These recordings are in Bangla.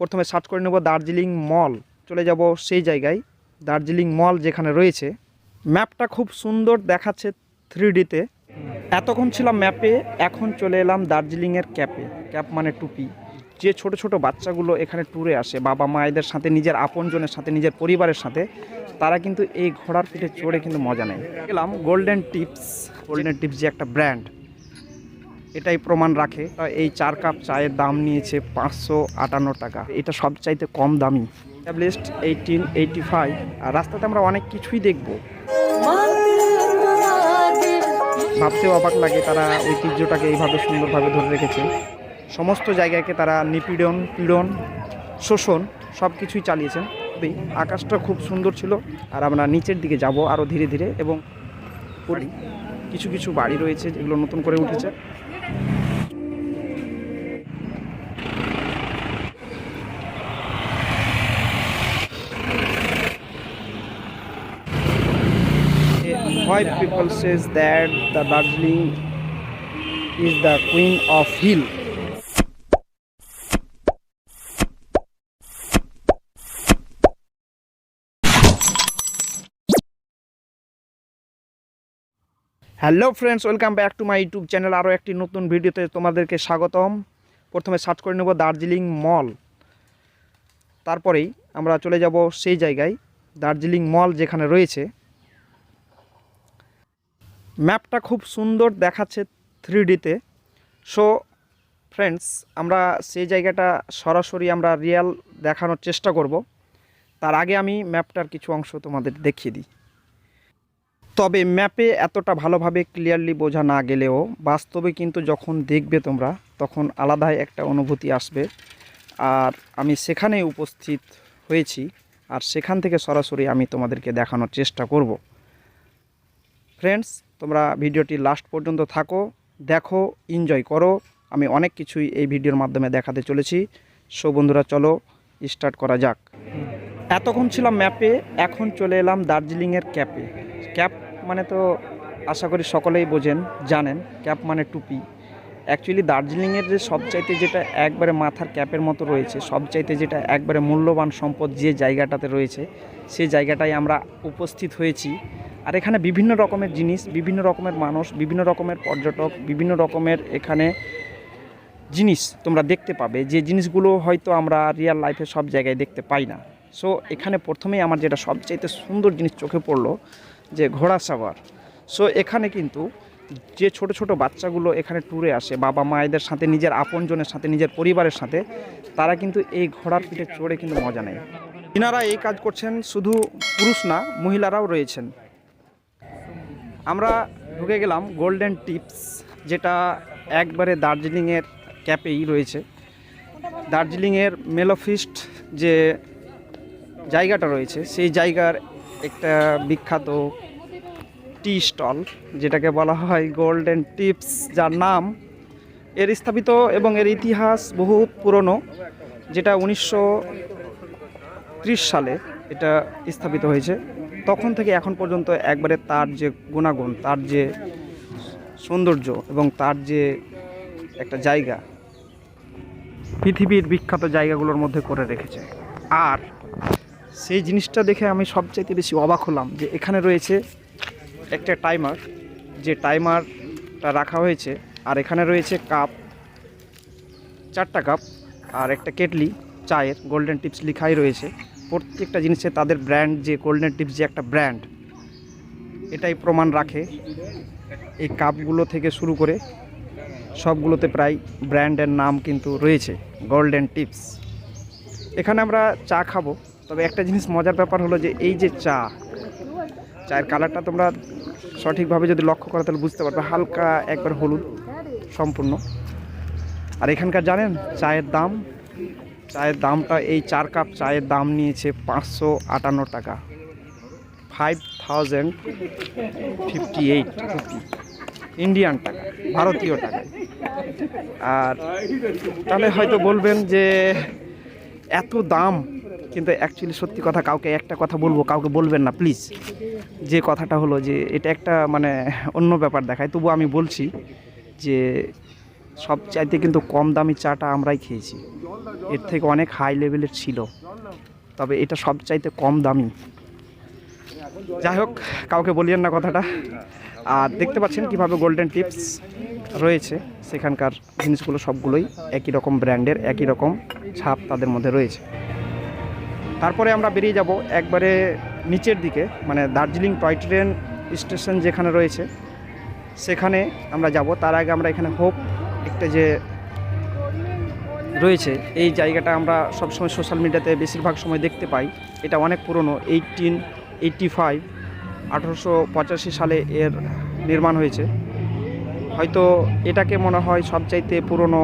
প্রথমে সার্চ করে নেব দার্জিলিং মল। চলে যাব সেই জায়গায়, দার্জিলিং মল যেখানে রয়েছে। ম্যাপটা খুব সুন্দর দেখাচ্ছে থ্রি ডিতে এতক্ষণ ছিলাম ম্যাপে, এখন চলে এলাম দার্জিলিংয়ের ক্যাপে। ক্যাপ মানে টুপি। যে ছোট ছোট বাচ্চাগুলো এখানে ট্যুরে আসে, বাবা মায়েদের সাথে, নিজের আপনজনের সাথে, নিজের পরিবারের সাথে, তারা কিন্তু এই ঘোড়ার পিঠে চড়ে কিন্তু মজা নেয়। গেলাম গোল্ডেন টিপস গোল্ডেন টিপস যে একটা ব্র্যান্ড এটাই প্রমাণ রাখে। এই চার কাপ চায়ের দাম নিয়েছে পাঁচশো আটান্ন টাকা। এটা সবচাইতে কম দামি। ট্যাবলিস্ট এইটিন এইটি ফাইভ আর রাস্তাতে আমরা অনেক কিছুই দেখব। ভাবতেও অবাক লাগে তারা ঐতিহ্যটাকে এইভাবে সুন্দরভাবে ধরে রেখেছে। সমস্ত জায়গাকে তারা নিপীড়ন, পীড়ন, শোষণ সব কিছুই চালিয়েছেন আকাশটা খুব সুন্দর ছিল। আর আমরা নিচের দিকে যাব আরও ধীরে ধীরে এবং কিছু কিছু বাড়ি রয়েছে যেগুলো নতুন করে উঠেছে। Five people says that the Darjeeling is the queen of hill. Hello friends welcome back to my YouTube channel আরও একটি নতুন ভিডিওতে তোমাদেরকে স্বাগতম। প্রথমে সার্চ করে নেব দার্জিলিং মল তারপরেই আমরা চলে যাব সেই জায়গায় দার্জিলিং মল যেখানে রয়েছে। ম্যাপটা খুব সুন্দর দেখাচ্ছে থ্রি ডিতে সো ফ্রেন্ডস আমরা সেই জায়গাটা সরাসরি আমরা রিয়াল দেখানোর চেষ্টা করব। তার আগে আমি ম্যাপটার কিছু অংশ তোমাদের দেখিয়ে দিই। তবে ম্যাপে এতটা ভালোভাবে ক্লিয়ারলি বোঝা না গেলেও বাস্তবে কিন্তু যখন দেখবে তোমরা, তখন আলাদাই একটা অনুভূতি আসবে। আর আমি সেখানে উপস্থিত হয়েছি, আর সেখান থেকে সরাসরি আমি তোমাদেরকে দেখানোর চেষ্টা করব। ফ্রেন্ডস তোমরা ভিডিওটি লাস্ট পর্যন্ত থাকো, দেখো এনজয় করো। আমি অনেক কিছুই এই ভিডিওর মাধ্যমে দেখাতে চলেছি। সো বন্ধুরা, চলো স্টার্ট করা যাক। এতক্ষণ ছিলাম ম্যাপে এখন চলে এলাম দার্জিলিংয়ের ক্যাপে ক্যাপ মানে তো আশা করি সকলেই বোঝেন, জানেন ক্যাপ মানে টুপি। অ্যাকচুয়ালি দার্জিলিংয়ের যে সবচাইতে যেটা একবারে মাথার ক্যাপের মতো রয়েছে, সবচাইতে যেটা একবারে মূল্যবান সম্পদ যে জায়গাটাতে রয়েছে সেই জায়গাটায় আমরা উপস্থিত হয়েছি। আর এখানে বিভিন্ন রকমের জিনিস, বিভিন্ন রকমের মানুষ, বিভিন্ন রকমের পর্যটক, বিভিন্ন রকমের এখানে জিনিস তোমরা দেখতে পাবে। যে জিনিসগুলো হয়তো আমরা রিয়েল লাইফে সব জায়গায় দেখতে পাই না। সো এখানে প্রথমেই আমার যেটা সবচাইতে সুন্দর জিনিস চোখে পড়ল যে ঘোড়া সাওয়ার। সো এখানে কিন্তু যে ছোট ছোট বাচ্চাগুলো এখানে ট্যুরে আসে, বাবা মায়েদের সাথে, নিজের আপনজনের সাথে, নিজের পরিবারের সাথে, তারা কিন্তু এই ঘোড়ার পিঠে চড়ে কিন্তু মজা নেয়। এনারা এই কাজ করছেন শুধু পুরুষ না, মহিলারাও রয়েছেন। আমরা ঢুকে গেলাম গোল্ডেন টিপস যেটা একবারে দার্জিলিংয়ের ক্যাপেই রয়েছে। দার্জিলিংয়ের মেলোফিস্ট যে জায়গাটা রয়েছে, সেই জায়গার একটা বিখ্যাত টি স্টল, যেটাকে বলা হয় গোল্ডেন টিপস যার নাম এর স্থাপিত এবং এর ইতিহাস বহু পুরনো, যেটা উনিশশো ত্রিশ সালে এটা স্থাপিত হয়েছে। তখন থেকে এখন পর্যন্ত একবারে তার যে গুণাগুণ, তার যে সৌন্দর্য এবং তার যে একটা জায়গা পৃথিবীর বিখ্যাত জায়গাগুলোর মধ্যে করে রেখেছে। আর সেই জিনিসটা দেখে আমি সবচাইতে বেশি অবাক হলাম যে এখানে রয়েছে একটা টাইমার, যে টাইমারটা রাখা হয়েছে, আর এখানে রয়েছে কাপ, চারটা কাপ আর একটা কেটলি, চায়ের, গোল্ডেন টিপস লিখাই রয়েছে। প্রত্যেকটা জিনিসে তাদের ব্র্যান্ড যে গোল্ডেন টিপস যে একটা ব্র্যান্ড এটাই প্রমাণ রাখে। এই কাপগুলো থেকে শুরু করে সবগুলোতে প্রায় ব্র্যান্ডের নাম কিন্তু রয়েছে গোল্ডেন টিপস এখানে আমরা চা খাব, তবে একটা জিনিস মজার ব্যাপার হলো যে এই যে চা, চায়ের কালারটা তোমরা সঠিকভাবে যদি লক্ষ্য করো তাহলে বুঝতে পারবে, হালকা একবার হলুদ সম্পূর্ণ। আর এখানকার জানেন, চায়ের দাম চায়ের দামটা, এই চার কাপ চায়ের দাম নিয়েছে পাঁচশো আটান্ন টাকা। Five thousand fifty eight rupee Indian টাকা, ভারতীয় টাকা। আর তাহলে হয়তো বলবেন যে, এত দাম, কিন্তু অ্যাকচুয়ালি সত্যি কথা কাউকে একটা কথা বলব, কাউকে বলবেন না প্লিজ যে কথাটা হলো যে, এটা একটা মানে অন্য ব্যাপার দেখায়। তবু আমি বলছি যে সবচাইতে কিন্তু কম দামি চাটা আমরাই খেয়েছি। এর থেকে অনেক হাই লেভেলের ছিল। তবে এটা সবচাইতে কম দামি। যাই হোক, কাউকে বলিয়েন না কথাটা। আর দেখতে পাচ্ছেন কীভাবে গোল্ডেন টিপস রয়েছে। সেখানকার জিনিসগুলো সবগুলোই একই রকম ব্র্যান্ডের একই রকম ছাপ তাদের মধ্যে রয়েছে। তারপরে আমরা বেরিয়ে যাব একবারে নিচের দিকে মানে দার্জিলিং টয় ট্রেন স্টেশন যেখানে রয়েছে। সেখানে আমরা যাব। তার আগে আমরা এখানে হোপ যে রয়েছে, এই জায়গাটা আমরা সবসময় সোশ্যাল মিডিয়াতে বেশিরভাগ সময় দেখতে পাই। এটা অনেক পুরনো এইটিন এইটটি ফাইভ পঁচাশি সালে এর নির্মাণ হয়েছে। হয়তো এটাকে মনে হয় সবচাইতে পুরনো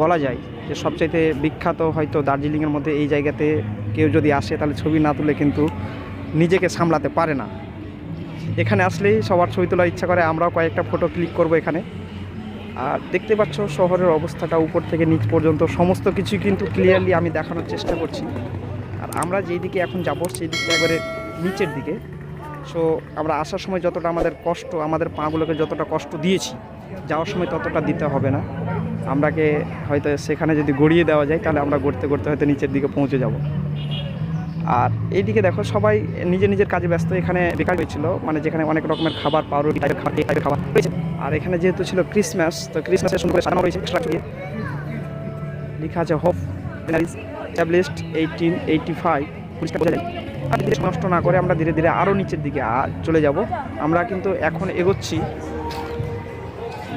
বলা যায়, যে সবচাইতে বিখ্যাত হয়তো দার্জিলিংয়ের মধ্যে এই জায়গাতে কেউ যদি আসে, তাহলে ছবি না তুলে কিন্তু নিজেকে সামলাতে পারে না। এখানে আসলেই সবার ছবি তোলার ইচ্ছা করে, আমরাও কয়েকটা ফটো ক্লিক করব এখানে। আর দেখতে পাচ্ছ শহরের অবস্থাটা উপর থেকে নিচ পর্যন্ত, সমস্ত কিছু কিন্তু ক্লিয়ারলি আমি দেখানোর চেষ্টা করছি। আর আমরা যেই দিকে এখন যাব সেই দিকটা একবারে নিচের দিকে। সো আমরা আসার সময় যতটা আমাদের কষ্ট, আমাদের পাগুলোকে যতটা কষ্ট দিয়েছি, যাওয়ার সময় ততটা দিতে হবে না। আমরাকে হয়তো সেখানে যদি গড়িয়ে দেওয়া যায়, তাহলে আমরা গড়তে গড়তে হয়তো নিচের দিকে পৌঁছে যাব। আর এইদিকে দেখো সবাই নিজের নিজের কাজে ব্যস্ত। এখানে বেকার হয়েছিল মানে যেখানে অনেক রকমের খাবার, পাউরুটি, টাইপের খাবার, এই টাইপের খাবার রয়েছে। আর এখানে যেহেতু ছিল ক্রিসমাস তো ক্রিসমাসের সুন্দর সাজানো লেখা আছে hope established eighteen eighty five বোঝা আর ধীরে নষ্ট না করে আমরা ধীরে ধীরে আরও নিচের দিকে চলে যাব। আমরা কিন্তু এখন এগোচ্ছি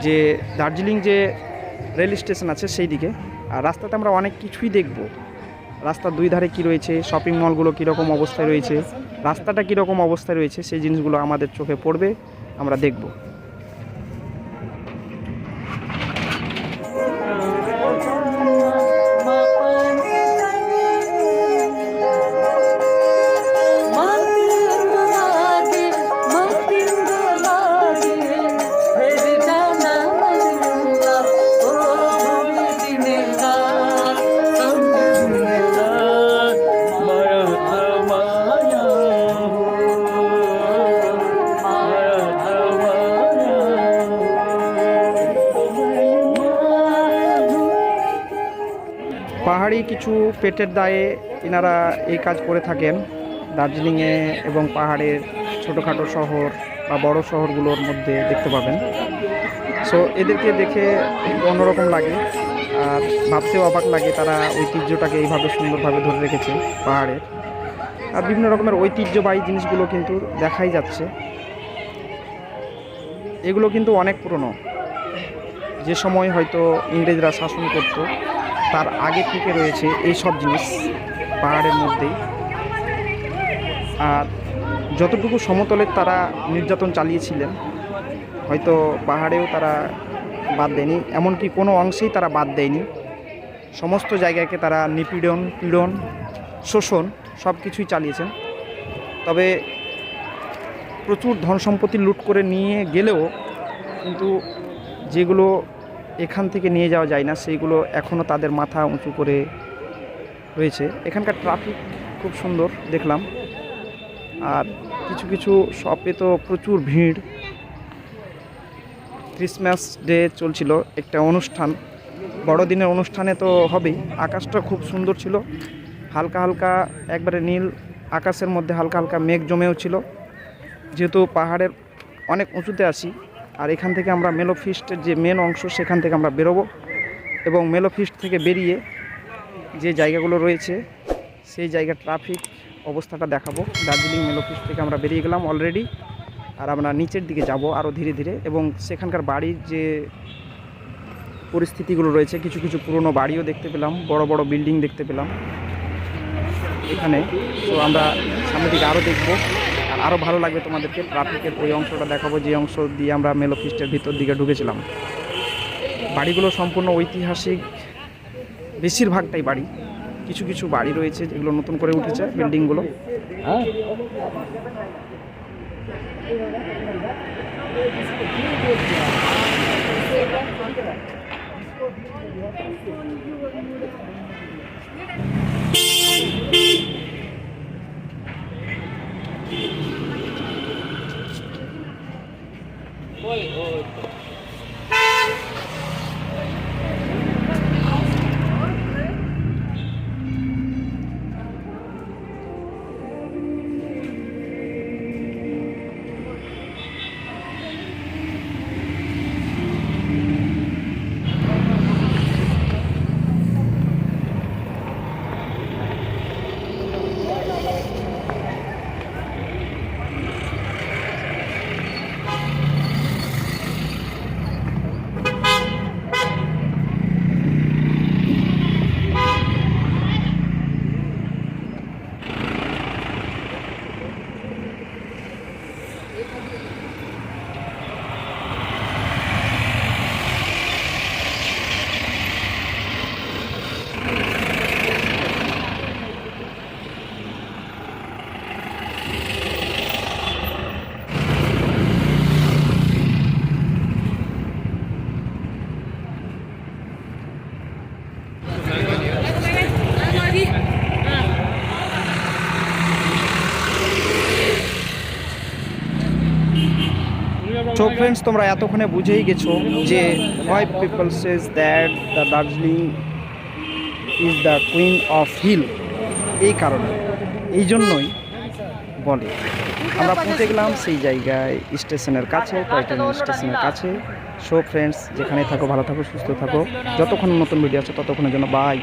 যে দার্জিলিং যে রেল স্টেশন আছে সেই দিকে আর রাস্তাতে আমরা অনেক কিছুই দেখব। রাস্তার দুই ধারে কি রয়েছে শপিং মলগুলো কীরকম অবস্থায় রয়েছে, রাস্তাটা কীরকম অবস্থায় রয়েছে, সেই জিনিসগুলো আমাদের চোখে পড়বে, আমরা দেখব। পাহাড়ি কিছু পেটের দায়ে এনারা এই কাজ করে থাকেন। দার্জিলিংয়ে এবং পাহাড়ের ছোটোখাটো শহর বা বড় শহরগুলোর মধ্যে দেখতে পাবেন। সো এদেরকে দেখে অন্যরকম লাগে। আর ভাবতেও অবাক লাগে তারা ঐতিহ্যটাকে এইভাবে সুন্দরভাবে ধরে রেখেছে পাহাড়ের। আর বিভিন্ন রকমের ঐতিহ্যবাহী জিনিসগুলো কিন্তু দেখাই যাচ্ছে। এগুলো কিন্তু অনেক পুরনো। যে সময় হয়তো ইংরেজরা শাসন করতো তার আগে থেকে রয়েছে এই সব জিনিস পাহাড়ের মধ্যেই। আর যতটুকু সমতলের তারা নির্যাতন চালিয়েছিলেন, হয়তো পাহাড়েও তারা বাদ দেয়নি, এমনকি কোনো অংশেই তারা বাদ দেয়নি। সমস্ত জায়গাকে তারা নিপীড়ন, পীড়ন, শোষণ সব কিছুই চালিয়েছেন। তবে প্রচুর ধন সম্পত্তি লুট করে নিয়ে গেলেও কিন্তু যেগুলো এখান থেকে নিয়ে যাওয়া যায় না, সেইগুলো এখনও তাদের মাথা উঁচু করে রয়েছে। এখানকার ট্রাফিক খুব সুন্দর দেখলাম। আর কিছু কিছু শপে তো প্রচুর ভিড়। ক্রিসমাস ডে চলছিল, একটা অনুষ্ঠান। বড়দিনের অনুষ্ঠানে তো হবেই। আকাশটা খুব সুন্দর ছিল। হালকা হালকা একবারে নীল আকাশের মধ্যে হালকা হালকা মেঘ জমেও ছিল। যেহেতু পাহাড়ের অনেক উঁচুতে আছি আর এখান থেকে আমরা মেলো ফিস্টের যে মেন অংশ, সেখান থেকে আমরা বেরোবো এবং মেলো ফিস্ট থেকে বেরিয়ে যে জায়গাগুলো রয়েছে, সেই জায়গার ট্রাফিক অবস্থাটা দেখাবো। দার্জিলিং মেলো ফিস্ট থেকে আমরা বেরিয়ে গেলাম অলরেডি আর আমরা নিচের দিকে যাব আরও ধীরে ধীরে এবং সেখানকার বাড়ির যে পরিস্থিতিগুলো রয়েছে, কিছু কিছু পুরনো বাড়িও দেখতে পেলাম, বড় বড় বিল্ডিং দেখতে পেলাম এখানে। তো আমরা সামনের দিকে আরও দেখব। আর আরও ভালো লাগবে তোমাদেরকে। ট্রাফিকের ওই অংশটা দেখাবো যে অংশ দিয়ে আমরা মেলোফিস্টের ভিতর দিকে ঢুকেছিলাম। বাড়িগুলো সম্পূর্ণ ঐতিহাসিক বেশিরভাগটাই বাড়ি। কিছু কিছু বাড়ি রয়েছে যেগুলো নতুন করে উঠেছে বিল্ডিংগুলো। Beep, Beep. Oi, oi. Oh, friends তোমরা এতক্ষণে বুঝেই গেছো যে why people say that the Darjeeling is the queen of hill এই কারণে, এই জন্যই বলে। আমরা পৌঁছে গেলাম সেই জায়গায়, স্টেশনের কাছে টয় স্টেশনের কাছে। সো ফ্রেন্ডস যেখানে থাকো, ভালো থাকো, সুস্থ থাকো। যতক্ষণ নতুন ভিডিও আছে, ততক্ষণের জন্য বাই